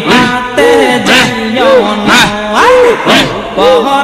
হাতে হ্যাঁ, যাইও না। হ্যাঁ, হ্যাঁ। পহর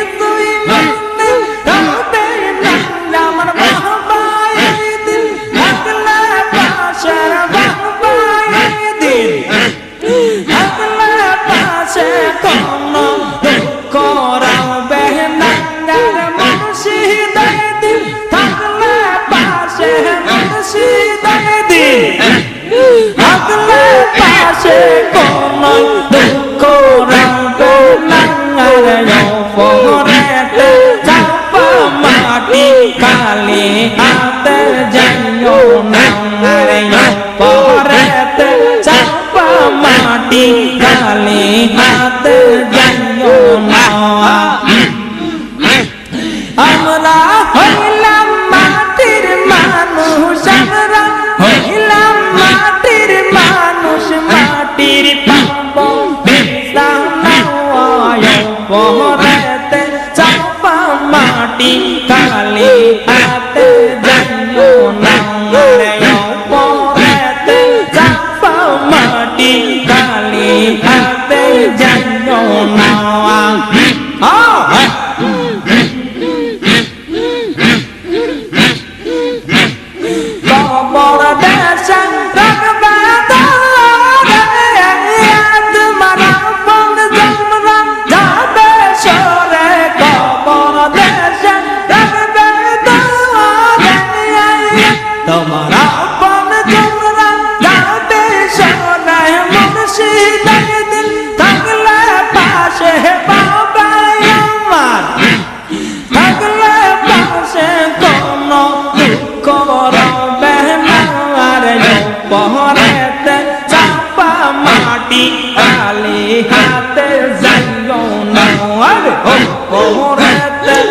আছে কোন দুঃখ রঙ্গ নাঙ্গার পরে চাপা মাটি কালি হাতে যায় পড়ে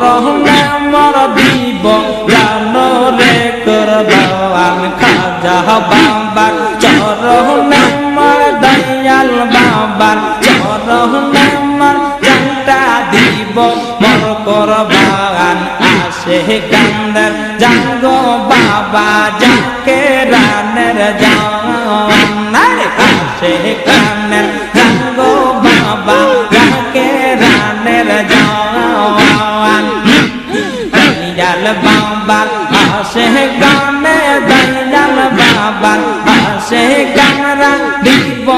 চরণে মর দিব, জানো রে করবান, খাজা বাবার চরণে মর দয়াল বাবার চরণে মর চান্টা দিব। মর করবান, আসে কান্দার জাঙ্গো বাবা, যাকে রানের জান। আসে কানের দয়াল বাবা আসে গানে দয়াল বাবা আসে গানরা দিব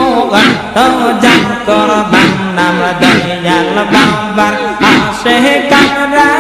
জান করবান নাম দয়াল বাবার আসে গানরা